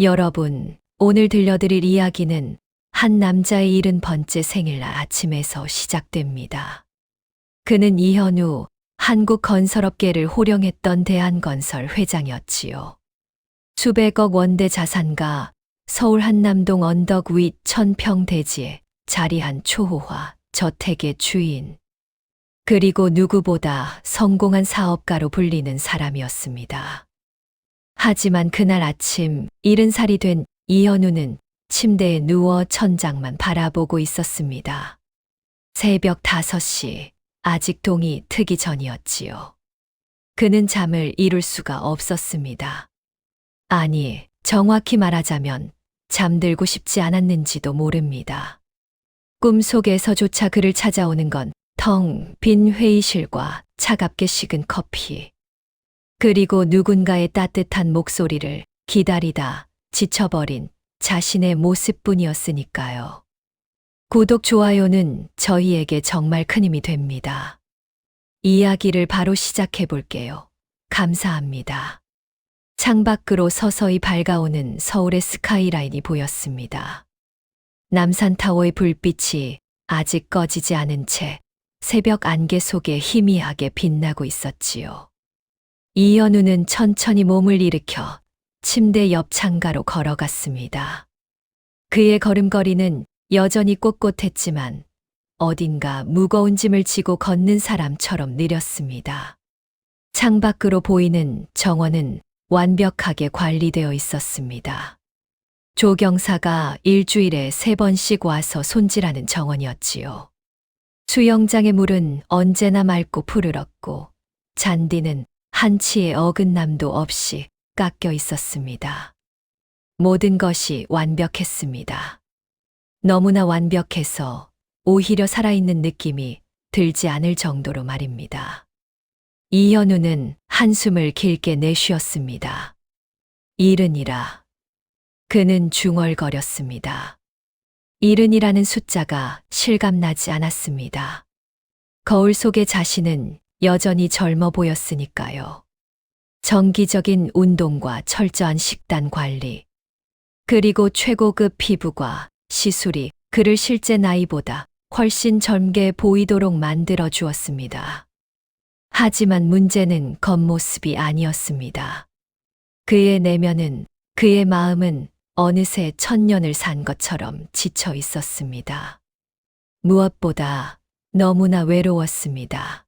여러분, 오늘 들려드릴 이야기는 한 남자의 일흔 번째 생일날 아침에서 시작됩니다. 그는 이현우 한국 건설업계를 호령했던 대한건설 회장이었지요. 수백억 원대 자산가 서울 한남동 언덕 위 천평 대지에 자리한 초호화 저택의 주인. 그리고 누구보다 성공한 사업가로 불리는 사람이었습니다. 하지만 그날 아침 일흔 살이 된 이현우는 침대에 누워 천장만 바라보고 있었습니다. 새벽 5시, 아직 동이 트기 전이었지요. 그는 잠을 이룰 수가 없었습니다. 아니, 정확히 말하자면 잠들고 싶지 않았는지도 모릅니다. 꿈속에서조차 그를 찾아오는 건 텅 빈 회의실과 차갑게 식은 커피. 그리고 누군가의 따뜻한 목소리를 기다리다 지쳐버린 자신의 모습뿐이었으니까요. 구독, 좋아요는 저희에게 정말 큰 힘이 됩니다. 이야기를 바로 시작해 볼게요. 감사합니다. 창밖으로 서서히 밝아오는 서울의 스카이라인이 보였습니다. 남산타워의 불빛이 아직 꺼지지 않은 채 새벽 안개 속에 희미하게 빛나고 있었지요. 이현우는 천천히 몸을 일으켜 침대 옆 창가로 걸어갔습니다. 그의 걸음걸이는 여전히 꼿꼿했지만 어딘가 무거운 짐을 지고 걷는 사람처럼 느렸습니다. 창밖으로 보이는 정원은 완벽하게 관리되어 있었습니다. 조경사가 일주일에 세 번씩 와서 손질하는 정원이었지요. 수영장의 물은 언제나 맑고 푸르렀고 잔디는 한치의 어긋남도 없이 깎여 있었습니다. 모든 것이 완벽했습니다. 너무나 완벽해서 오히려 살아있는 느낌이 들지 않을 정도로 말입니다. 이현우는 한숨을 길게 내쉬었습니다. 일흔이라. 그는 중얼거렸습니다. 일흔이라는 숫자가 실감나지 않았습니다. 거울 속의 자신은 여전히 젊어 보였으니까요. 정기적인 운동과 철저한 식단 관리, 그리고 최고급 피부과 시술이 그를 실제 나이보다 훨씬 젊게 보이도록 만들어 주었습니다. 하지만 문제는 겉모습이 아니었습니다. 그의 내면은, 그의 마음은 어느새 천년을 산 것처럼 지쳐 있었습니다. 무엇보다 너무나 외로웠습니다.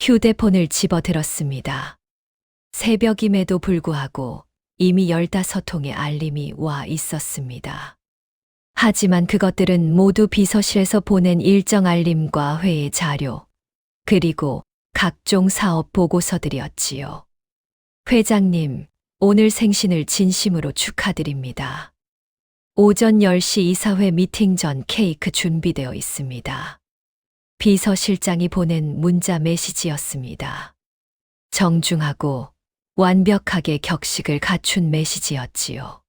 휴대폰을 집어들었습니다. 새벽임에도 불구하고 이미 15통의 알림이 와 있었습니다. 하지만 그것들은 모두 비서실에서 보낸 일정 알림과 회의 자료, 그리고 각종 사업 보고서들이었지요. 회장님, 오늘 생신을 진심으로 축하드립니다. 오전 10시 이사회 미팅 전 케이크 준비되어 있습니다. 비서실장이 보낸 문자 메시지였습니다. 정중하고 완벽하게 격식을 갖춘 메시지였지요.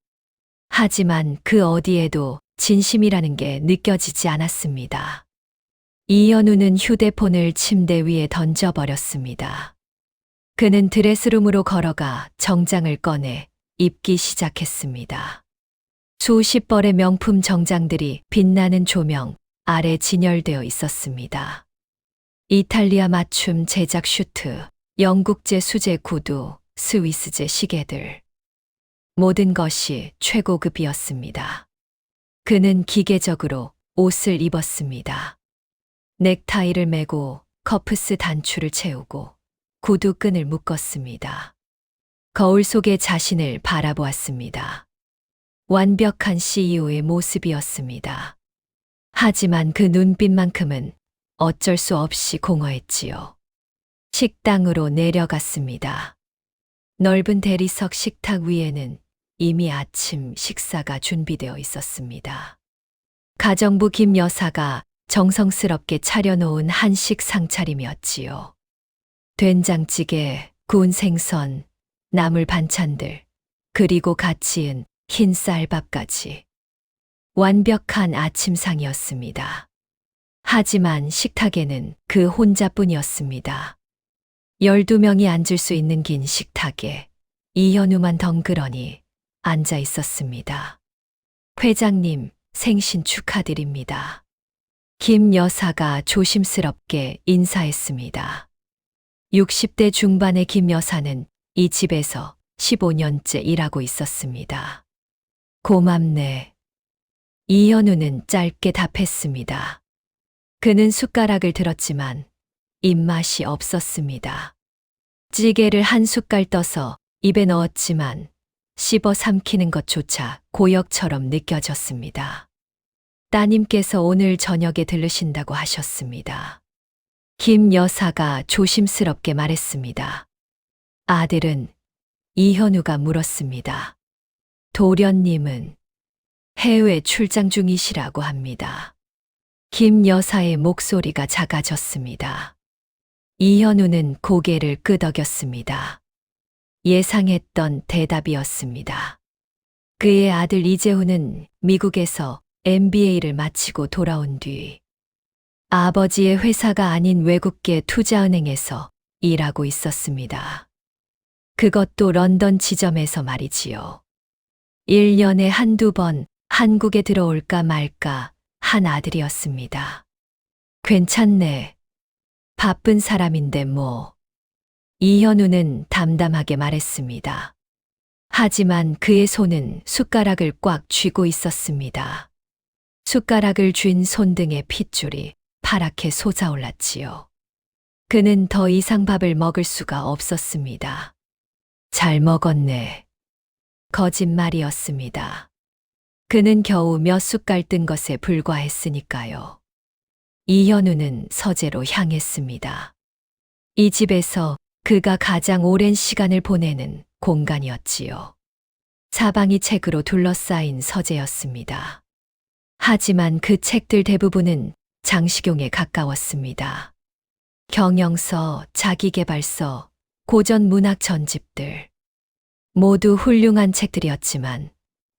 하지만 그 어디에도 진심이라는 게 느껴지지 않았습니다. 이현우는 휴대폰을 침대 위에 던져버렸습니다. 그는 드레스룸으로 걸어가 정장을 꺼내 입기 시작했습니다. 수십 벌의 명품 정장들이 빛나는 조명 아래 진열되어 있었습니다. 이탈리아 맞춤 제작 슈트, 영국제 수제 구두, 스위스제 시계들. 모든 것이 최고급이었습니다. 그는 기계적으로 옷을 입었습니다. 넥타이를 매고 커프스 단추를 채우고 구두 끈을 묶었습니다. 거울 속의 자신을 바라보았습니다. 완벽한 CEO의 모습이었습니다. 하지만 그 눈빛만큼은 어쩔 수 없이 공허했지요. 식당으로 내려갔습니다. 넓은 대리석 식탁 위에는 이미 아침 식사가 준비되어 있었습니다. 가정부 김 여사가 정성스럽게 차려놓은 한식 상차림이었지요. 된장찌개, 구운 생선, 나물 반찬들, 그리고 갓 지은 흰 쌀밥까지. 완벽한 아침상이었습니다. 하지만 식탁에는 그 혼자뿐이었습니다. 12명이 앉을 수 있는 긴 식탁에 이현우만 덩그러니 앉아 있었습니다. 회장님, 생신 축하드립니다. 김 여사가 조심스럽게 인사했습니다. 60대 중반의 김 여사는 이 집에서 15년째 일하고 있었습니다. 고맙네. 이현우는 짧게 답했습니다. 그는 숟가락을 들었지만 입맛이 없었습니다. 찌개를 한 숟갈 떠서 입에 넣었지만 씹어 삼키는 것조차 고역처럼 느껴졌습니다. 따님께서 오늘 저녁에 들르신다고 하셨습니다. 김 여사가 조심스럽게 말했습니다. 아들은 이현우가 물었습니다. 도련님은 해외 출장 중이시라고 합니다. 김 여사의 목소리가 작아졌습니다. 이현우는 고개를 끄덕였습니다. 예상했던 대답이었습니다. 그의 아들 이재훈은 미국에서 MBA를 마치고 돌아온 뒤 아버지의 회사가 아닌 외국계 투자은행에서 일하고 있었습니다. 그것도 런던 지점에서 말이지요. 1년에 한두 번 한국에 들어올까 말까 한 아들이었습니다. 괜찮네. 바쁜 사람인데 뭐. 이현우는 담담하게 말했습니다. 하지만 그의 손은 숟가락을 꽉 쥐고 있었습니다. 숟가락을 쥔 손등의 핏줄이 파랗게 솟아올랐지요. 그는 더 이상 밥을 먹을 수가 없었습니다. 잘 먹었네. 거짓말이었습니다. 그는 겨우 몇 숟갈 뜬 것에 불과했으니까요. 이현우는 서재로 향했습니다. 이 집에서 그가 가장 오랜 시간을 보내는 공간이었지요. 사방이 책으로 둘러싸인 서재였습니다. 하지만 그 책들 대부분은 장식용에 가까웠습니다. 경영서, 자기개발서, 고전 문학 전집들. 모두 훌륭한 책들이었지만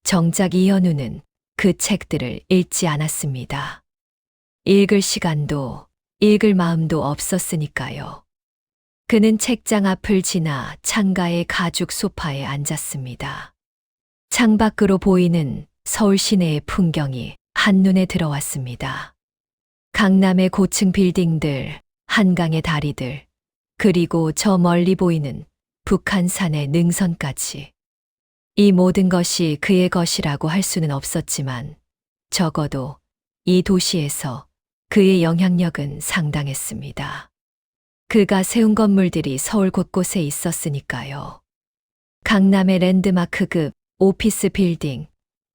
정작 이현우는 그 책들을 읽지 않았습니다. 읽을 시간도 읽을 마음도 없었으니까요. 그는 책장 앞을 지나 창가의 가죽 소파에 앉았습니다. 창밖으로 보이는 서울 시내의 풍경이 한눈에 들어왔습니다. 강남의 고층 빌딩들, 한강의 다리들, 그리고 저 멀리 보이는 북한산의 능선까지. 이 모든 것이 그의 것이라고 할 수는 없었지만 적어도 이 도시에서 그의 영향력은 상당했습니다. 그가 세운 건물들이 서울 곳곳에 있었으니까요. 강남의 랜드마크급 오피스 빌딩,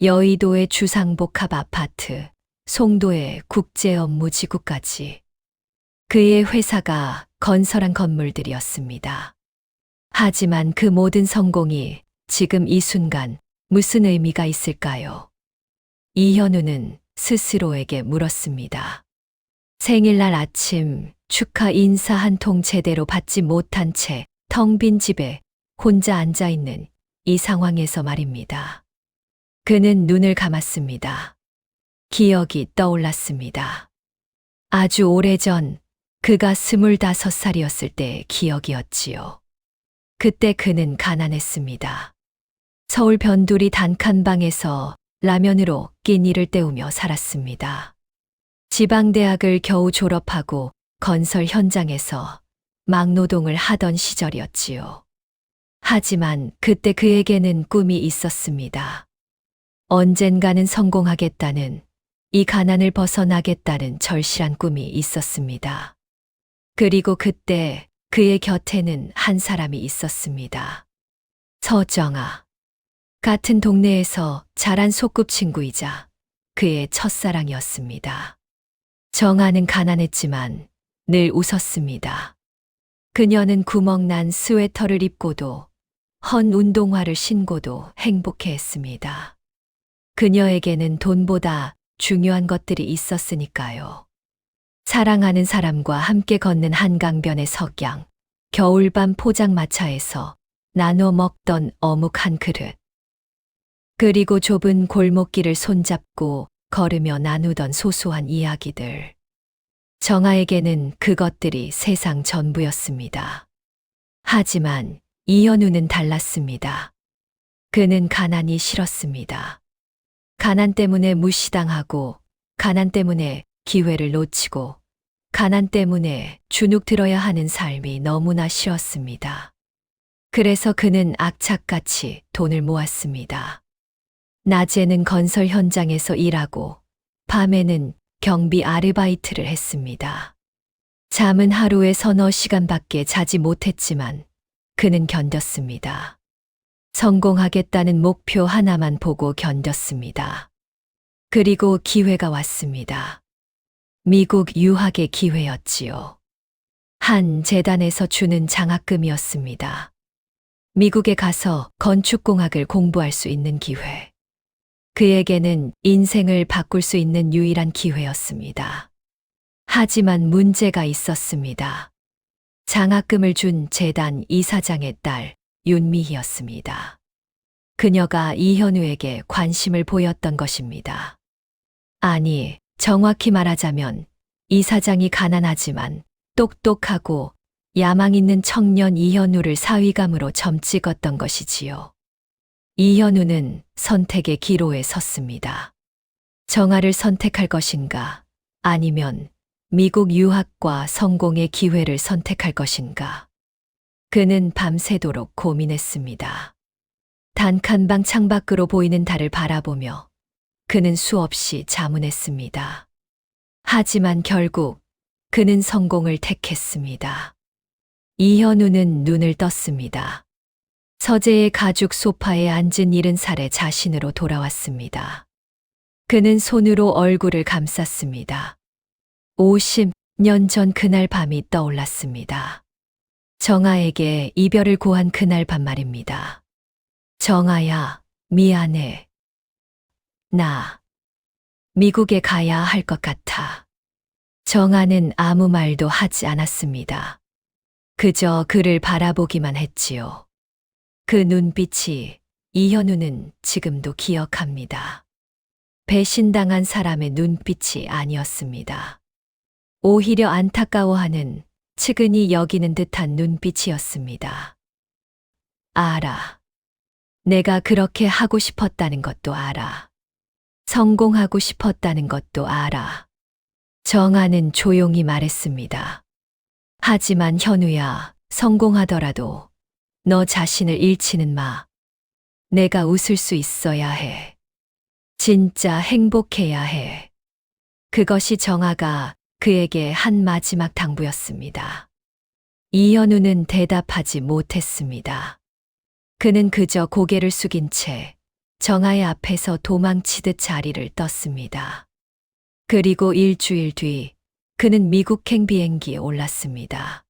여의도의 주상복합 아파트, 송도의 국제 업무 지구까지. 그의 회사가 건설한 건물들이었습니다. 하지만 그 모든 성공이 지금 이 순간 무슨 의미가 있을까요? 이현우는 스스로에게 물었습니다. 생일날 아침 축하 인사 한 통 제대로 받지 못한 채 텅 빈 집에 혼자 앉아 있는 이 상황에서 말입니다. 그는 눈을 감았습니다. 기억이 떠올랐습니다. 아주 오래전 그가 스물다섯 살이었을 때의 기억이었지요. 그때 그는 가난했습니다. 서울 변두리 단칸방에서 라면으로 끼니를 때우며 살았습니다. 지방대학을 겨우 졸업하고 건설 현장에서 막노동을 하던 시절이었지요. 하지만 그때 그에게는 꿈이 있었습니다. 언젠가는 성공하겠다는 이 가난을 벗어나겠다는 절실한 꿈이 있었습니다. 그리고 그때 그의 곁에는 한 사람이 있었습니다. 서정아. 같은 동네에서 자란 소꿉친구이자 그의 첫사랑이었습니다. 정아는 가난했지만 늘 웃었습니다. 그녀는 구멍난 스웨터를 입고도 헌 운동화를 신고도 행복해 했습니다. 그녀에게는 돈보다 중요한 것들이 있었으니까요. 사랑하는 사람과 함께 걷는 한강변의 석양, 겨울밤 포장마차에서 나눠 먹던 어묵 한 그릇. 그리고 좁은 골목길을 손잡고 걸으며 나누던 소소한 이야기들. 정아에게는 그것들이 세상 전부였습니다. 하지만 이현우는 달랐습니다. 그는 가난이 싫었습니다. 가난 때문에 무시당하고, 가난 때문에 기회를 놓치고, 가난 때문에 주눅 들어야 하는 삶이 너무나 싫었습니다. 그래서 그는 악착같이 돈을 모았습니다. 낮에는 건설 현장에서 일하고, 밤에는 경비 아르바이트를 했습니다. 잠은 하루에 서너 시간밖에 자지 못했지만 그는 견뎠습니다. 성공하겠다는 목표 하나만 보고 견뎠습니다. 그리고 기회가 왔습니다. 미국 유학의 기회였지요. 한 재단에서 주는 장학금이었습니다. 미국에 가서 건축공학을 공부할 수 있는 기회. 그에게는 인생을 바꿀 수 있는 유일한 기회였습니다. 하지만 문제가 있었습니다. 장학금을 준 재단 이사장의 딸 윤미희였습니다. 그녀가 이현우에게 관심을 보였던 것입니다. 아니, 정확히 말하자면 이사장이 가난하지만 똑똑하고 야망 있는 청년 이현우를 사위감으로 점찍었던 것이지요. 이현우는 선택의 기로에 섰습니다. 정아를 선택할 것인가 아니면 미국 유학과 성공의 기회를 선택할 것인가. 그는 밤새도록 고민했습니다. 단칸방 창밖으로 보이는 달을 바라보며 그는 수없이 자문했습니다. 하지만 결국 그는 성공을 택했습니다. 이현우는 눈을 떴습니다. 서재의 가죽 소파에 앉은 일흔 살의 자신으로 돌아왔습니다. 그는 손으로 얼굴을 감쌌습니다. 50년 전 그날 밤이 떠올랐습니다. 정아에게 이별을 고한 그날 밤 말입니다. 정아야, 미안해. 나 미국에 가야 할 것 같아. 정아는 아무 말도 하지 않았습니다. 그저 그를 바라보기만 했지요. 그 눈빛이 이현우는 지금도 기억합니다. 배신당한 사람의 눈빛이 아니었습니다. 오히려 안타까워하는 측은히 여기는 듯한 눈빛이었습니다. 알아. 내가 그렇게 하고 싶었다는 것도 알아. 성공하고 싶었다는 것도 알아. 정아는 조용히 말했습니다. 하지만 현우야, 성공하더라도 너 자신을 잃지는 마. 내가 웃을 수 있어야 해. 진짜 행복해야 해. 그것이 정아가 그에게 한 마지막 당부였습니다. 이현우는 대답하지 못했습니다. 그는 그저 고개를 숙인 채 정아의 앞에서 도망치듯 자리를 떴습니다. 그리고 일주일 뒤 그는 미국행 비행기에 올랐습니다.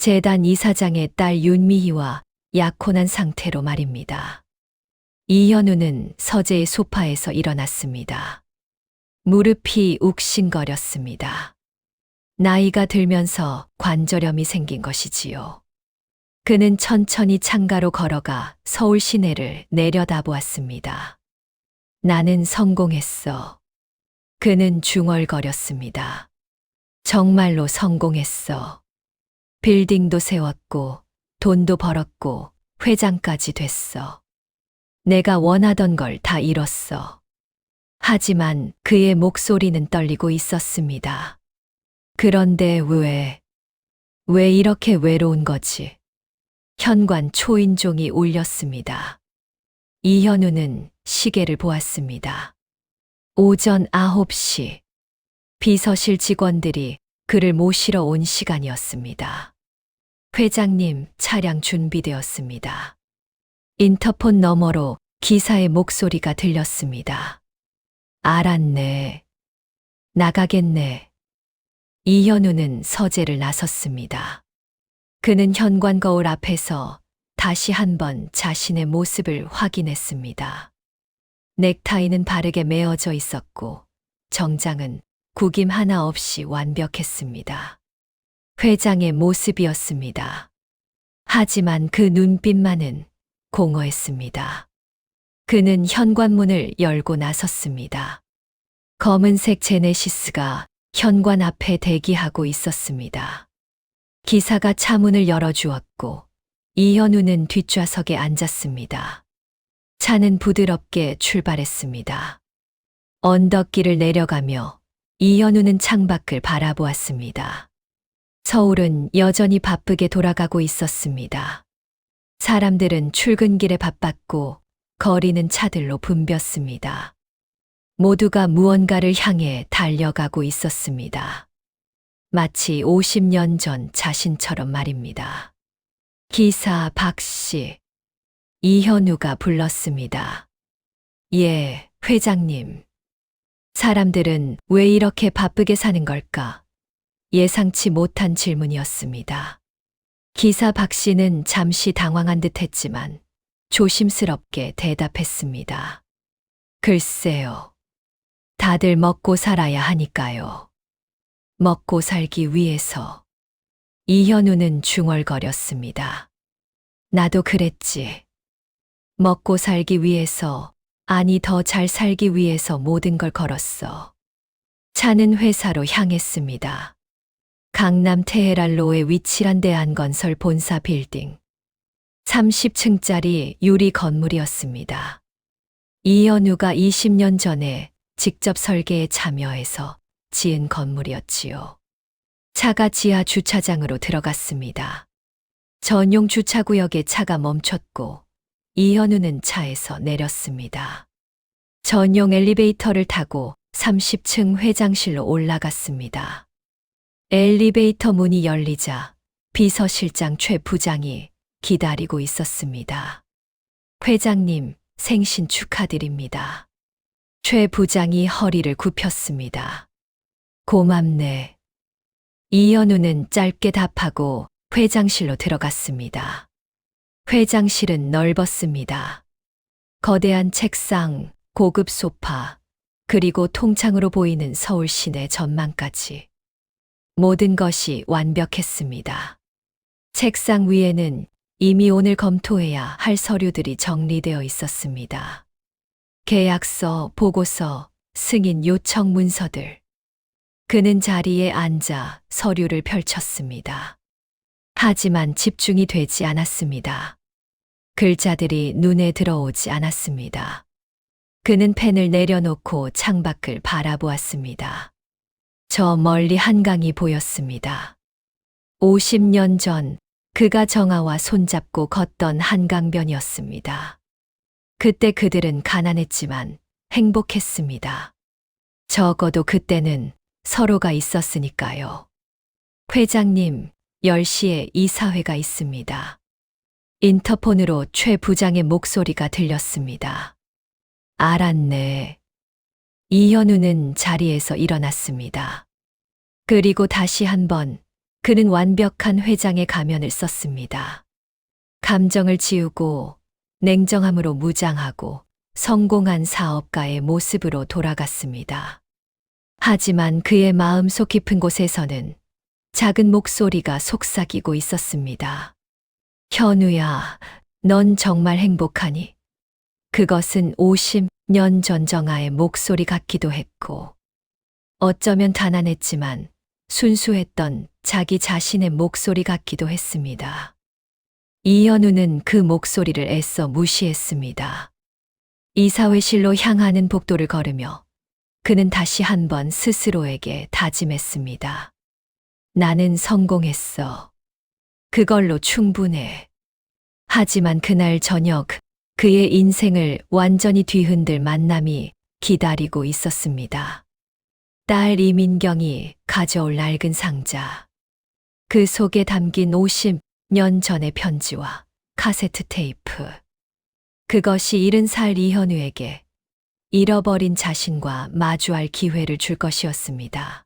재단 이사장의 딸 윤미희와 약혼한 상태로 말입니다. 이현우는 서재의 소파에서 일어났습니다. 무릎이 욱신거렸습니다. 나이가 들면서 관절염이 생긴 것이지요. 그는 천천히 창가로 걸어가 서울 시내를 내려다보았습니다. 나는 성공했어. 그는 중얼거렸습니다. 정말로 성공했어. 빌딩도 세웠고, 돈도 벌었고, 회장까지 됐어. 내가 원하던 걸다 이뤘어. 하지만 그의 목소리는 떨리고 있었습니다. 그런데 왜, 왜 이렇게 외로운 거지? 현관 초인종이 울렸습니다. 이현우는 시계를 보았습니다. 오전 9시. 비서실 직원들이 그를 모시러 온 시간이었습니다. 회장님, 차량 준비되었습니다. 인터폰 너머로 기사의 목소리가 들렸습니다. 알았네. 나가겠네. 이현우는 서재를 나섰습니다. 그는 현관 거울 앞에서 다시 한번 자신의 모습을 확인했습니다. 넥타이는 바르게 메어져 있었고, 정장은 구김 하나 없이 완벽했습니다. 회장의 모습이었습니다. 하지만 그 눈빛만은 공허했습니다. 그는 현관문을 열고 나섰습니다. 검은색 제네시스가 현관 앞에 대기하고 있었습니다. 기사가 차문을 열어주었고, 이현우는 뒷좌석에 앉았습니다. 차는 부드럽게 출발했습니다. 언덕길을 내려가며 이현우는 창밖을 바라보았습니다. 서울은 여전히 바쁘게 돌아가고 있었습니다. 사람들은 출근길에 바빴고 거리는 차들로 붐볐습니다. 모두가 무언가를 향해 달려가고 있었습니다. 마치 50년 전 자신처럼 말입니다. 기사 박 씨, 이현우가 불렀습니다. 예, 회장님. 사람들은 왜 이렇게 바쁘게 사는 걸까? 예상치 못한 질문이었습니다. 기사 박 씨는 잠시 당황한 듯 했지만 조심스럽게 대답했습니다. 글쎄요. 다들 먹고 살아야 하니까요. 먹고 살기 위해서. 이현우는 중얼거렸습니다. 나도 그랬지. 먹고 살기 위해서, 아니 더 잘 살기 위해서 모든 걸 걸었어. 차는 회사로 향했습니다. 강남 테헤랄로에 위치한 대한건설 본사 빌딩. 30층짜리 유리 건물이었습니다. 이현우가 20년 전에 직접 설계에 참여해서 지은 건물이었지요. 차가 지하 주차장으로 들어갔습니다. 전용 주차구역에 차가 멈췄고 이현우는 차에서 내렸습니다. 전용 엘리베이터를 타고 30층 회장실로 올라갔습니다. 엘리베이터 문이 열리자 비서실장 최 부장이 기다리고 있었습니다. 회장님, 생신 축하드립니다. 최 부장이 허리를 굽혔습니다. 고맙네. 이현우는 짧게 답하고 회장실로 들어갔습니다. 회장실은 넓었습니다. 거대한 책상, 고급 소파, 그리고 통창으로 보이는 서울 시내 전망까지. 모든 것이 완벽했습니다. 책상 위에는 이미 오늘 검토해야 할 서류들이 정리되어 있었습니다. 계약서, 보고서, 승인 요청 문서들. 그는 자리에 앉아 서류를 펼쳤습니다. 하지만 집중이 되지 않았습니다. 글자들이 눈에 들어오지 않았습니다. 그는 펜을 내려놓고 창밖을 바라보았습니다. 저 멀리 한강이 보였습니다. 50년 전 그가 정아와 손잡고 걷던 한강변이었습니다. 그때 그들은 가난했지만 행복했습니다. 적어도 그때는 서로가 있었으니까요. 회장님, 10시에 이사회가 있습니다. 인터폰으로 최 부장의 목소리가 들렸습니다. 알았네. 이현우는 자리에서 일어났습니다. 그리고 다시 한번 그는 완벽한 회장의 가면을 썼습니다. 감정을 지우고 냉정함으로 무장하고 성공한 사업가의 모습으로 돌아갔습니다. 하지만 그의 마음 속 깊은 곳에서는 작은 목소리가 속삭이고 있었습니다. 현우야, 넌 정말 행복하니? 그것은 50년 전 정아의 목소리 같기도 했고, 어쩌면 가난했지만 순수했던 자기 자신의 목소리 같기도 했습니다. 이현우는 그 목소리를 애써 무시했습니다. 이사회실로 향하는 복도를 걸으며 그는 다시 한번 스스로에게 다짐했습니다. 나는 성공했어. 그걸로 충분해. 하지만 그날 저녁 그의 인생을 완전히 뒤흔들 만남이 기다리고 있었습니다. 딸 이민경이 가져올 낡은 상자. 그 속에 담긴 50년 전의 편지와 카세트 테이프. 그것이 70살 이현우에게 잃어버린 자신과 마주할 기회를 줄 것이었습니다.